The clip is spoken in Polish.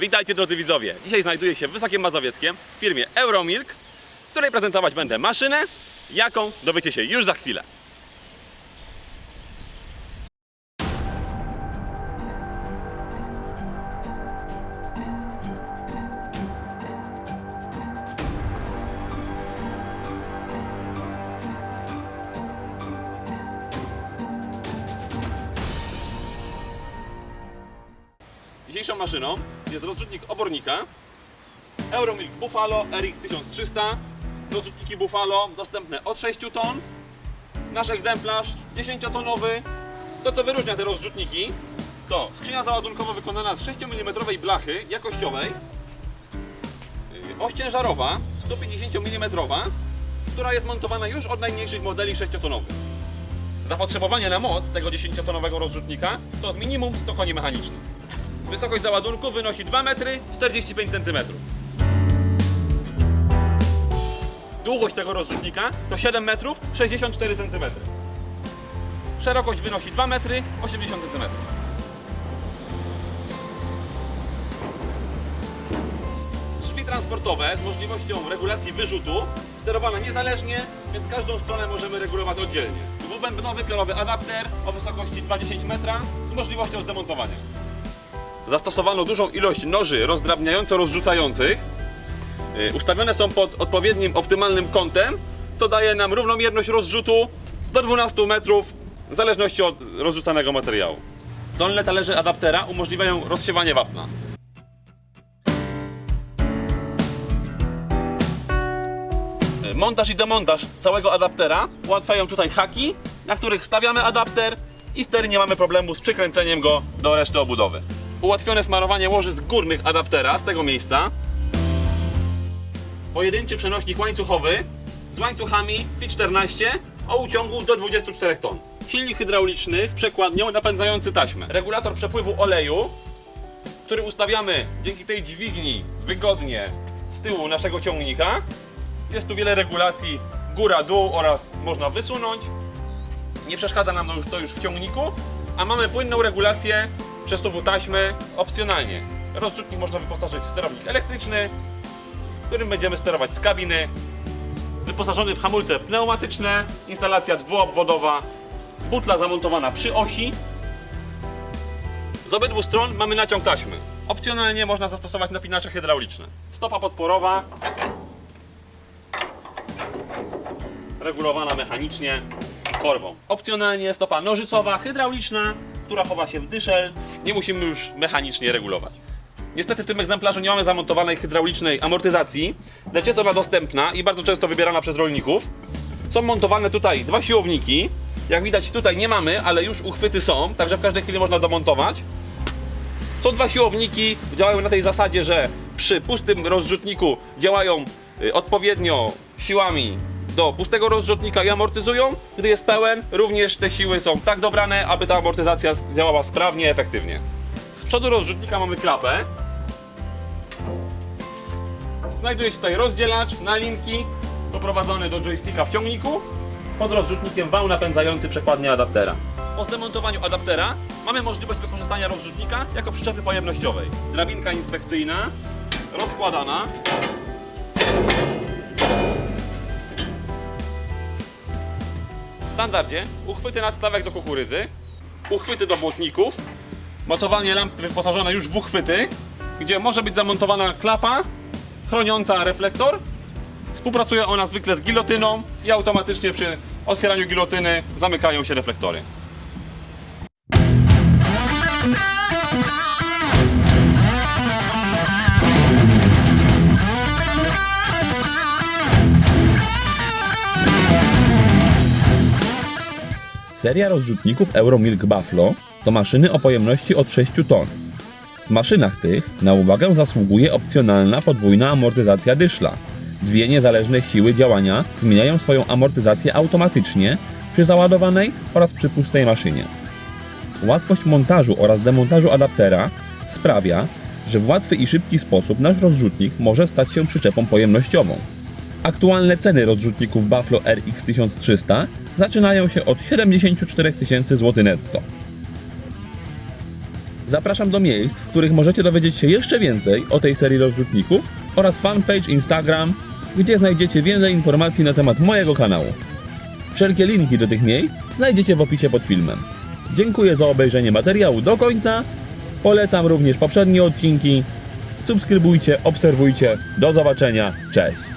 Witajcie drodzy widzowie. Dzisiaj znajduję się w Wysokim Mazowieckiem w firmie Euromilk, której prezentować będę maszynę, jaką dowiecie się już za chwilę. Dzisiejszą maszyną jest rozrzutnik obornika Euromilk Buffalo RX 1300. Rozrzutniki Buffalo dostępne od 6 ton. Nasz egzemplarz 10-tonowy. To co wyróżnia te rozrzutniki to skrzynia załadunkowa wykonana z 6 mm blachy jakościowej. Oś ciężarowa 150 mm, która jest montowana już od najmniejszych modeli 6-tonowych. Zapotrzebowanie na moc tego 10-tonowego rozrzutnika to minimum 100 koni mechanicznych. Wysokość załadunku wynosi 2 metry 45 cm. Długość tego rozrzutnika to 7 metrów 64 cm. Szerokość wynosi 2 metry 80 cm. Drzwi transportowe z możliwością regulacji wyrzutu, sterowane niezależnie, więc każdą stronę możemy regulować oddzielnie. Dwubębnowy pionowy adapter o wysokości 2,10 metra z możliwością zdemontowania. Zastosowano dużą ilość noży rozdrabniająco-rozrzucających. Yy, Ustawione są pod odpowiednim optymalnym kątem, co daje nam równomierność rozrzutu do 12 metrów w zależności od rozrzucanego materiału. Dolne talerze adaptera umożliwiają rozsiewanie wapna. Yy, Montaż i demontaż całego adaptera ułatwiają tutaj haki, na których stawiamy adapter i wtedy nie mamy problemu z przykręceniem go do reszty obudowy. Ułatwione smarowanie łożysk górnych adaptera z tego miejsca. Pojedynczy przenośnik łańcuchowy z łańcuchami FI 14 o uciągu do 24 ton. Silnik hydrauliczny z przekładnią napędzający taśmę. Regulator przepływu oleju, który ustawiamy dzięki tej dźwigni wygodnie z tyłu naszego ciągnika. Jest tu wiele regulacji góra-dół oraz można wysunąć. Nie przeszkadza nam to już, to już w ciągniku, a mamy płynną regulację przesuwu taśmy opcjonalnie. Rozrzutnik można wyposażyć w sterownik elektryczny, którym będziemy sterować z kabiny. Wyposażony w hamulce pneumatyczne, instalacja dwuobwodowa, butla zamontowana przy osi. Z obydwu stron mamy naciąg taśmy. Opcjonalnie można zastosować napinacze hydrauliczne. Stopa podporowa, regulowana mechanicznie korwą. Opcjonalnie stopa nożycowa, hydrauliczna, która chowa się w dyszel. Nie musimy już mechanicznie regulować. Niestety w tym egzemplarzu nie mamy zamontowanej hydraulicznej amortyzacji, lecz jest ona dostępna i bardzo często wybierana przez rolników. Są montowane tutaj dwa siłowniki. Jak widać tutaj nie mamy, ale już uchwyty są, także w każdej chwili można domontować. Są dwa siłowniki, działają na tej zasadzie, że przy pustym rozrzutniku działają y, odpowiednio siłami do pustego rozrzutnika i amortyzują. Gdy jest pełen, również te siły są tak dobrane, aby ta amortyzacja działała sprawnie, efektywnie. Z przodu rozrzutnika mamy klapę. Znajduje się tutaj rozdzielacz na linki doprowadzony do joysticka w ciągniku. Pod rozrzutnikiem wał napędzający przekładnię adaptera. Po zdemontowaniu adaptera mamy możliwość wykorzystania rozrzutnika jako przyczepy pojemnościowej. Drabinka inspekcyjna rozkładana. Standardzie uchwyty nadstawek do kukurydzy, uchwyty do błotników, mocowanie lamp wyposażone już w uchwyty, gdzie może być zamontowana klapa chroniąca reflektor. Współpracuje ona zwykle z gilotyną i automatycznie przy otwieraniu gilotyny zamykają się reflektory. Seria rozrzutników Euromilk Buffalo to maszyny o pojemności od 6 ton. W maszynach tych na uwagę zasługuje opcjonalna podwójna amortyzacja dyszla. Dwie niezależne siły działania zmieniają swoją amortyzację automatycznie przy załadowanej oraz przy pustej maszynie. Łatwość montażu oraz demontażu adaptera sprawia, że w łatwy i szybki sposób nasz rozrzutnik może stać się przyczepą pojemnościową. Aktualne ceny rozrzutników Buffalo RX 1300 zaczynają się od 74 tysięcy zł netto. Zapraszam do miejsc, w których możecie dowiedzieć się jeszcze więcej o tej serii rozrzutników oraz fanpage Instagram, gdzie znajdziecie więcej informacji na temat mojego kanału. Wszelkie linki do tych miejsc znajdziecie w opisie pod filmem. Dziękuję za obejrzenie materiału do końca. Polecam również poprzednie odcinki. Subskrybujcie, obserwujcie. Do zobaczenia. Cześć.